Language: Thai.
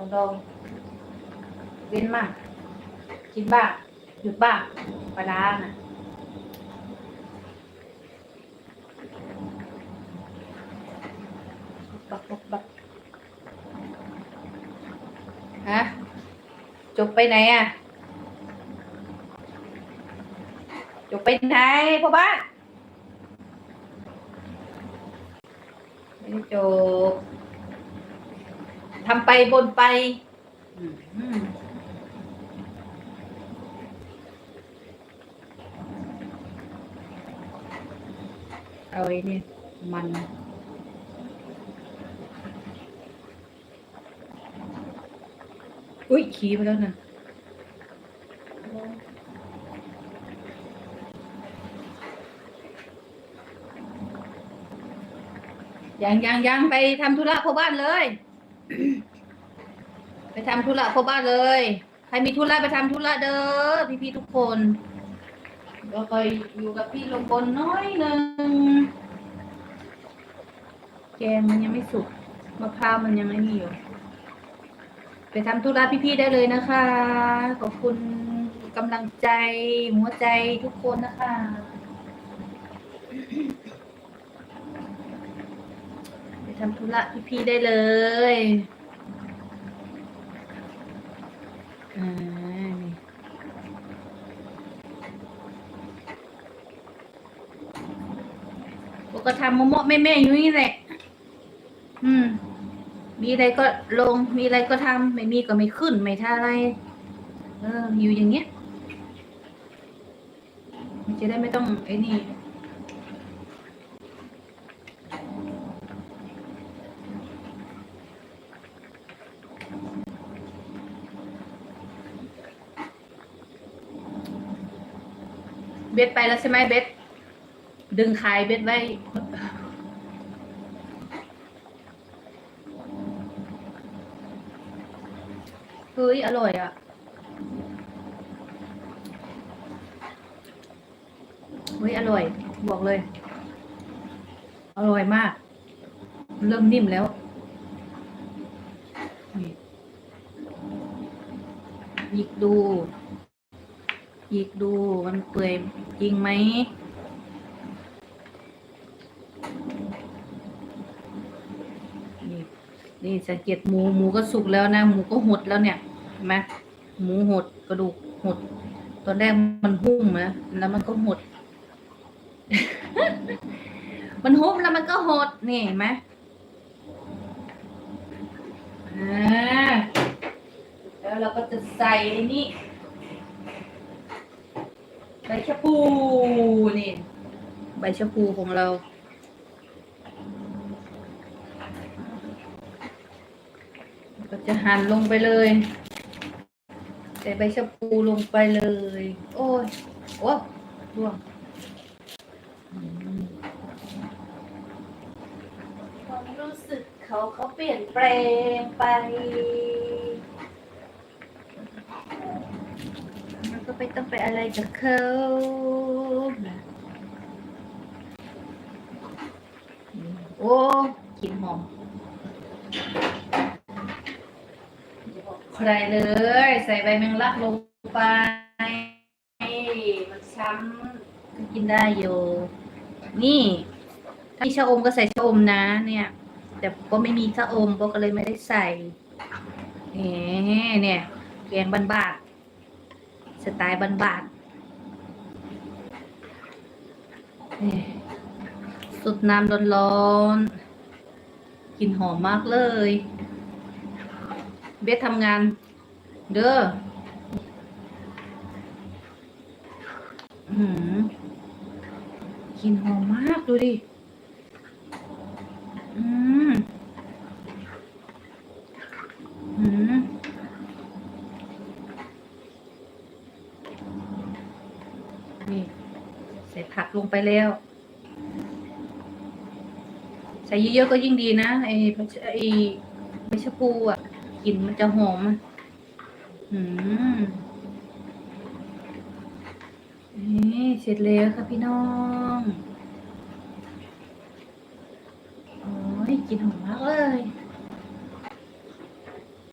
ของดอง เว้นมาก กินบ้าง หยุดบ้างปลาร้าน่ะบักบักบักฮะ จบไปไหนอะ จบไปไหนพ่อบ้านไม่จบ ทำไปบนไปเอาไอ้นี่มันอุ้ยขี้ไปแล้วนะยังยังยังไปทำธุระพ่อบ้านเลย ไปทำธุระพ่อบ้านเลย ใครมีธุระไปทำธุระเด้อพี่ๆทุกคนเราคอยอยู่กับพี่ลงบนน้อยหนึ่งแกงมันยังไม่สุกมะพร้าวมันยังไม่มีอยู่ไปทำธุระพี่ๆได้เลยนะคะ ขอบคุณกำลังใจหัวใจทุกคนนะคะ ไป ทำธุระพี่ๆได้เลยอ่านี่พวกก็ทำโมะม่แม่ๆอยู่นี่แหละ อืม มีอะไรก็ลง มีอะไรก็ทำไม่มีก็ไม่ขึ้น ไม่ท่าอะไร เออ อยู่อย่างเงี้ย จะได้ไม่ต้องไอ้นี่ เบ็ดไปแล้วใช่ไหมเบ็ดดึงขายเบ็ดไว้ เฮ้ย อร่อยอะ เฮ้ย อร่อย บอกเลย อร่อยมาก เริ่มนิ่มแล้ว หยิกดู หยิกดูมันเปื่อยจริงไหมนี่นี่สังเกตหมูหมูก็สุกแล้วนะหมูก็หดแล้วเนี่ยเห็นไหมหมูหดกระดูกหด ตอนแรกมันหุ้มนะแล้วมันก็หด มันหุ้มแล้วมันก็หดนี่เห็นไหมอ่าแล้วเราก็จะใส่นี่ ชะพูนี่ ใบชะพูของเรา ก็จะหั่นลงไปเลยใส่ใบชะพูลงไปเลย โอ้ยโอ้ร่วงความรู้สึกเขาเขาเปลี่ยนแปลงไป มันก็ ไปต้องไปอะไรกับเขาโอ้กลิ่นหอมใครเลย ใส่ใบแมงลักลงไป มันช้ำก็กินได้อยู่ นี่ถ้ามีชะอมก็ใส่ชะอมนะ เนี่ย แต่ก็ไม่มีชะอมก็เลยไม่ได้ใส่เอ๊เนี่ยแกงบ้านๆ สไตล์บานๆสุดน้ำร้อนๆกลิ่นหอมมากเลย เบสทำงาน เด้ออื้อหือกลินหอมมากดูดิ อืมอืม นี่ ใส่ผักลงไปแล้ว ใส่เยอะๆก็ยิ่งดีนะไอ้ไอ้ไม่ชะพูอะกลิ่นมันจะหอมอะอืมนี่เสร็จแล้วค่ะพี่น้องโอ้ยกลิ่นหอมมากเลย